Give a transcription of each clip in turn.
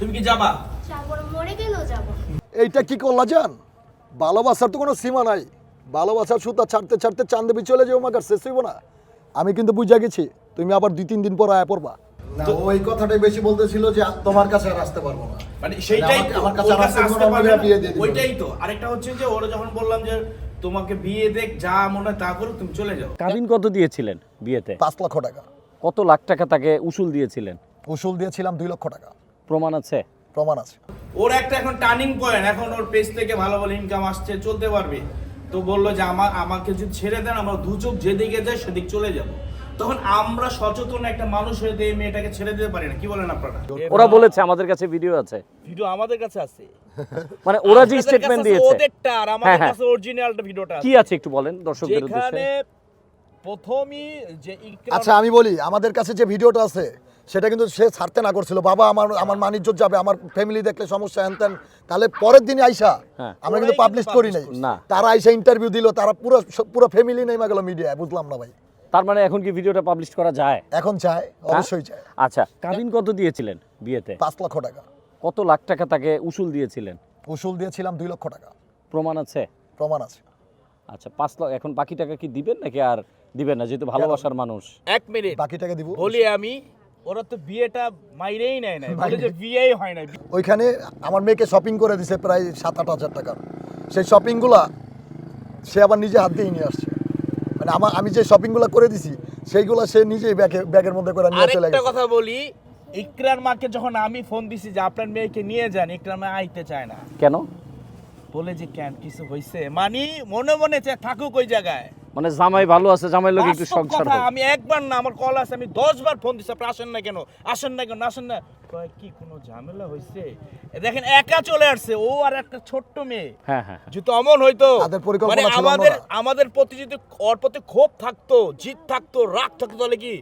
তুমি কি যাবা? যাব মরে গেলেও যাব। এইটা কি করলা জান? ভালোবাসার তো কোনো সীমা নাই। ভালোবাসার সুতা ছাড়তে ছাড়তে চান্দেবি চলে যাও মাকার শেষ হইব না। আমি কিন্তু বুঝা গেছি তুমি আবার দুই তিন দিন পর আয়া পড়বা। না ওই কথাটাই বেশি বলতেছিল যে তোমার কাছে আর আসতে পারব না। মানে সেইটাই আমার- তো, আমার কাছে আর আসতে পারবে না। বিয়ে দিয়ে দিবে। ওইটাই তো। আরেকটা হচ্ছে যে ওরা যখন বললাম যে তোমাকে বিয়ে দেখ যা মনে হয় তা করো তুমি চলে যাও। কাবিন কত দিয়েছিলেন বিয়েতে? পাঁচ লক্ষ টাকা। কত লাখ টাকা তাকে উসুল দিয়েছিলেন? উসুল দিয়েছিলাম দুই লক্ষ টাকা। প্রমাণ আছে? প্রমাণ আছে। ওর একটা এখন টার্নিং পয়েন্ট এখন ওর পেজ থেকে ভালো ভালো ইনকাম আসছে চলতে পারবে। তো বলল যে আমার আমাকে যদি ছেড়ে দেন আমরা দু চোখ যেদিকে যায় সেদিক চলে যাব। তখন আমরা সচেতন একটা মানুষ হয়ে এই মেয়েটাকে ছেড়ে দিতে পারি না। কি বলেন আপনারা? ওরা বলেছে আমাদের কাছে ভিডিও আছে। ভিডিও আমাদের কাছে আছে। মানে ওরা যে স্টেটমেন্ট দিয়েছে। ওদেরটা আর হ্যাঁ, আমাদের হ্যাঁ। কাছে অরিজিনালটা ভিডিওটা কি আছে একটু বলেন দর্শকদের উদ্দেশ্যে। প্রথমই যে আচ্ছা আমি বলি আমাদের কাছে যে ভিডিওটা আছে সেটা কিন্তু সে ছাড়তে না করছিল। বাবা আমার আমার মানিজ্য যাবে আমার ফ্যামিলি দেখলে সমস্যা হ্যান তাহলে পরের দিনই আইসা। হ্যাঁ। আমরা কিন্তু পাবলিশ করি নাই। তারা আইসা ইন্টারভিউ দিল তারা পুরো পুরো ফ্যামিলি নেই গেল মিডিয়ায় বুঝলাম না ভাই। তার মানে এখন কি ভিডিওটা পাবলিশ করা যায়? এখন চায় অবশ্যই চায় আচ্ছা কাবিন কত দিয়েছিলেন বিয়েতে? পাঁচ লক্ষ টাকা। কত লাখ টাকা তাকে উসুল দিয়েছিলেন? উসুল দিয়েছিলাম দুই লক্ষ টাকা। প্রমাণ আছে? প্রমাণ আছে। আচ্ছা পাঁচ লাখ এখন বাকি টাকা কি দিবেন নাকি আর দিবেন না যেহেতু ভালোবাসার মানুষ? এক মিনিট। বাকি টাকা দিব। বলি আমি ওরা তো বিয়েটা মাইরেই নেয় না বলে যে বিয়েই হয় না ওইখানে আমার মেয়েকে শপিং করে দিছে প্রায় সাত আট হাজার টাকার। সেই শপিংগুলা সে আবার নিজে হাত দিয়ে নিয়ে আসছে। মানে আমার আমি যে শপিংগুলো করে দিছি সেইগুলো সে নিজেই ব্যাগে ব্যাগের মধ্যে করে নিয়ে চলে গেছে। কথা বলি ইকরার মাকে যখন আমি ফোন দিছি যে আপনার মেয়েকে নিয়ে যান ইকরার মা আইতে চায় না। কেন? বলে যে কেন কিছু হইছে? মানি মনে মনে চায় থাকুক ওই জায়গায়। মানে জামাই ভালো আছে জামাই লোক একটু সংসার আমি একবার না আমার কল আছে আমি দশ বার ফোন দিছি আপনি আসেন না কেন? আসেন না কেন? আসেন না। কয়, কি কোনো ঝামেলা হয়েছে দেখেন একা চলে আসছে ও আর একটা ছোট্ট মেয়ে। হ্যাঁ হ্যাঁ হ্যাঁ। যদি অমন হইতো তাদের পরিকল্পনা মানে ছিল আমাদের আমাদের প্রতি যদি ওর প্রতি ক্ষোভ থাকতো জিত থাকতো রাগ থাকতো তাহলে কি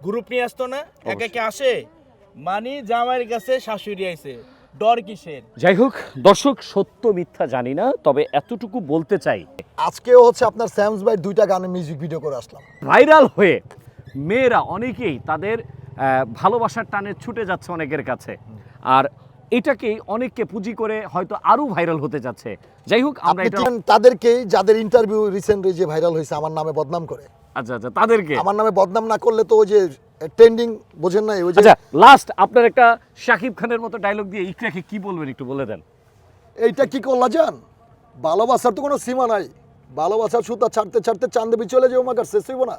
গ্রুপ নিয়ে আসতো না? একা একা আসে? মানি জামাইয়ের কাছে শাশুড়ি আইছে। ডর কিসের? যাই হোক দর্শক সত্য মিথ্যা জানি না তবে এতটুকু বলতে চাই। আজকেও হচ্ছে আপনার স্যামস ভাই দুইটা গানের মিউজিক ভিডিও করে আসলাম। ভাইরাল হয়ে মেয়েরা অনেকেই তাদের আহ, ভালোবাসার টানে ছুটে যাচ্ছে অনেকের কাছে। আর এটাকেই অনেককে পুঁজি করে হয়তো আরও ভাইরাল হতে যাচ্ছে। যাই হোক আমরা এটা তাদেরকেই যাদের ইন্টারভিউ রিসেন্টলি যে ভাইরাল হয়েছে আমার নামে বদনাম করে? আচ্ছা আচ্ছা তাদেরকে? আমার নামে বদনাম না করলে তো ওই যে ট্রেন্ডিং বোঝেন না ওই যে আচ্ছা লাস্ট আপনার একটা শাকিব খানের মতো ডায়লগ দিয়ে ইকরাকে কি বলবেন একটু বলে দেন। এইটা কি করলা জান? ভালোবাসার তো কোনো সীমা নাই। ভালোবাসার সুতা ছাড়তে ছাড়তে চান্দেবি চলে যাও মাকার শেষ হইব না।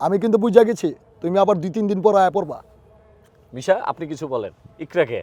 আমি কিন্তু বুঝা গেছি তুমি আবার দুই তিন দিন পর আয়া পড়বা। মিশা আপনি কিছু বলেন। ইকরাকে?